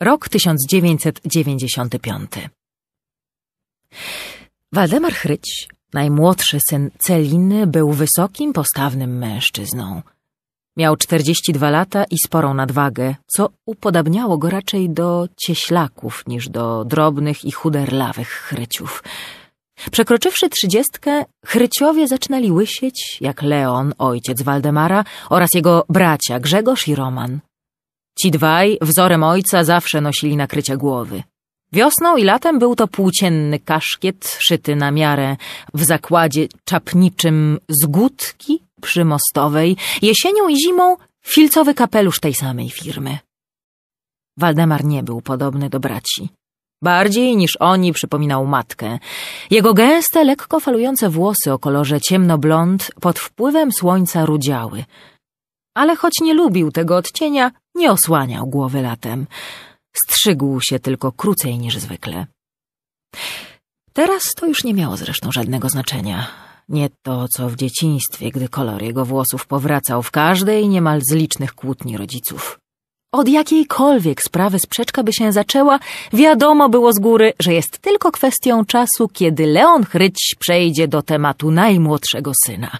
Rok 1995. Waldemar Chryć, najmłodszy syn Celiny, był wysokim, postawnym mężczyzną. Miał 42 lata i sporą nadwagę, co upodabniało go raczej do cieślaków niż do drobnych i chuderlawych chryciów. Przekroczywszy trzydziestkę, chryciowie zaczynali łysieć, jak Leon, ojciec Waldemara, oraz jego bracia Grzegorz i Roman. Ci dwaj, wzorem ojca, zawsze nosili nakrycia głowy. Wiosną i latem był to płócienny kaszkiet szyty na miarę w zakładzie czapniczym z gutki przymostowej, jesienią i zimą filcowy kapelusz tej samej firmy. Waldemar nie był podobny do braci. Bardziej niż oni przypominał matkę. Jego gęste, lekko falujące włosy o kolorze ciemnoblond pod wpływem słońca rudziały. Ale choć nie lubił tego odcienia, nie osłaniał głowy latem. Strzygł się tylko krócej niż zwykle. Teraz to już nie miało zresztą żadnego znaczenia. Nie to, co w dzieciństwie, gdy kolor jego włosów powracał w każdej niemal z licznych kłótni rodziców. Od jakiejkolwiek sprawy sprzeczka by się zaczęła, wiadomo było z góry, że jest tylko kwestią czasu, kiedy Leon Chryć przejdzie do tematu najmłodszego syna.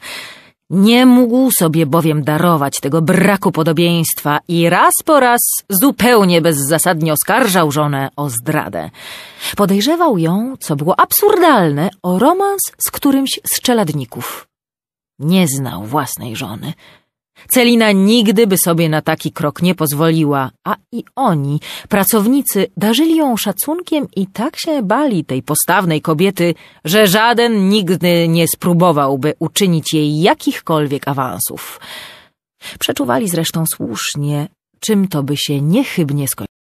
Nie mógł sobie bowiem darować tego braku podobieństwa i raz po raz zupełnie bezzasadnie oskarżał żonę o zdradę. Podejrzewał ją, co było absurdalne, o romans z którymś z czeladników. Nie znał własnej żony. Celina nigdy by sobie na taki krok nie pozwoliła, a i oni, pracownicy, darzyli ją szacunkiem i tak się bali tej postawnej kobiety, że żaden nigdy nie spróbowałby uczynić jej jakichkolwiek awansów. Przeczuwali zresztą słusznie, czym to by się niechybnie skończyło.